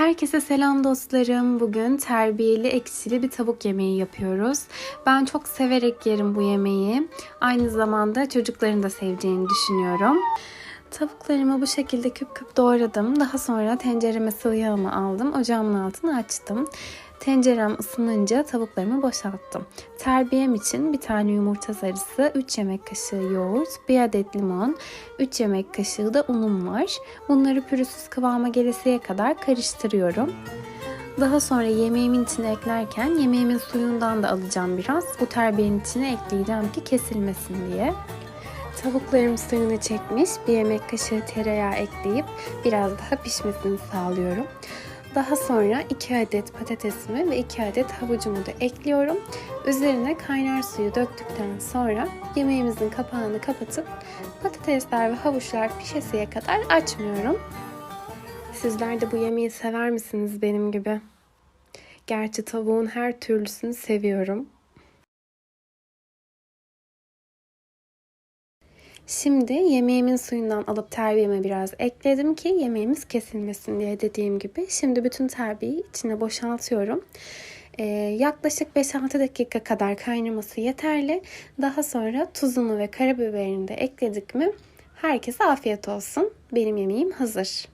Herkese selam dostlarım. Bugün terbiyeli ekşili bir tavuk yemeği yapıyoruz. Ben çok severek yerim bu yemeği. Aynı zamanda çocukların da seveceğini düşünüyorum. Tavuklarımı bu şekilde küp küp doğradım. Daha sonra tencereme sıvı yağımı aldım. Ocağımın altını açtım. Tencerem ısınınca tavuklarımı boşalttım. Terbiyem için bir tane yumurta sarısı, 3 yemek kaşığı yoğurt, 1 adet limon, 3 yemek kaşığı da unum var. Bunları pürüzsüz kıvama gelesiye kadar karıştırıyorum. Daha sonra yemeğimin içine eklerken yemeğimin suyundan da alacağım biraz. Bu terbiyenin içine ekleyeceğim ki kesilmesin diye. Tavuklarım suyunu çekmiş. Bir yemek kaşığı tereyağı ekleyip biraz daha pişmesini sağlıyorum. Daha sonra 2 adet patatesimi ve 2 adet havucumu da ekliyorum. Üzerine kaynar suyu döktükten sonra yemeğimizin kapağını kapatıp patatesler ve havuçlar pişesiye kadar açmıyorum. Sizler de bu yemeği sever misiniz benim gibi? Gerçi tavuğun her türlüsünü seviyorum. Şimdi yemeğimin suyundan alıp terbiyeme biraz ekledim ki yemeğimiz kesilmesin diye dediğim gibi. Şimdi bütün terbiyeyi içine boşaltıyorum. Ee, yaklaşık 5-6 dakika kadar kaynaması yeterli. Daha sonra tuzunu ve karabiberini de ekledik mi herkese afiyet olsun. Benim yemeğim hazır.